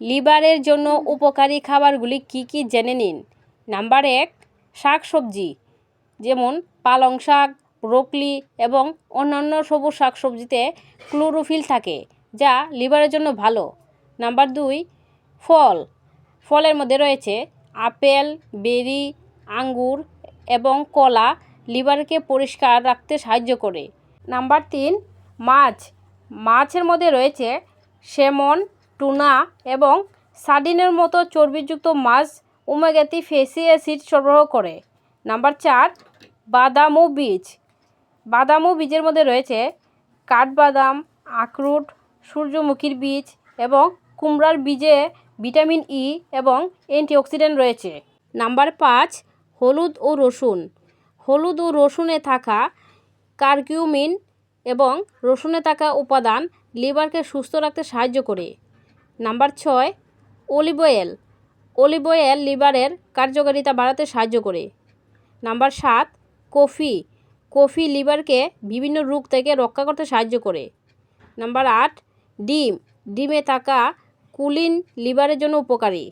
লিভারের জন্য উপকারী খাবারগুলি কি কি জেনে নিন? নাম্বার এক শাক সবজি যেমন পালং শাক ব্রোকলি এবং অন্যান্য সবুজ শাক সবজিতে ক্লোরোফিল থাকে, যা লিভারের জন্য ভালো। নাম্বার দুই, ফল, ফলের মধ্যে রয়েছে আপেল, বেরি, আঙ্গুর এবং কলা লিভারকে পরিষ্কার রাখতে সাহায্য করে। নাম্বার তিন, মাছ, মাছের মধ্যে রয়েছে সেমন টুনা এবং সার্ডিনের মতো চর্বিযুক্ত মাছ ওমেগাতি ফেসি অ্যাসিড সরবরাহ করে। নাম্বার চার, বাদাম ও বীজ। বাদাম ও বীজের মধ্যে রয়েছে কাঠবাদাম, আখরোট, সূর্যমুখীর বীজ এবং কুমড়ার বীজে ভিটামিন ই এবং অ্যান্টিঅক্সিডেন্ট রয়েছে। নাম্বার পাঁচ, হলুদ ও রসুন। হলুদ ও রসুনে থাকা কারকিউমিন এবং রসুনে থাকা উপাদান লিভারকে সুস্থ রাখতে সাহায্য করে। নাম্বার ছয় অলিভ অয়েল অলিভ অয়েল লিভারের কার্যকারিতা বাড়াতে সাহায্য করে। নাম্বার সাত কফি কফি লিভারকে বিভিন্ন রোগ থেকে রক্ষা করতে সাহায্য করে। নাম্বার আট, ডিম। ডিমে থাকা কুলিন লিভারের জন্য উপকারী।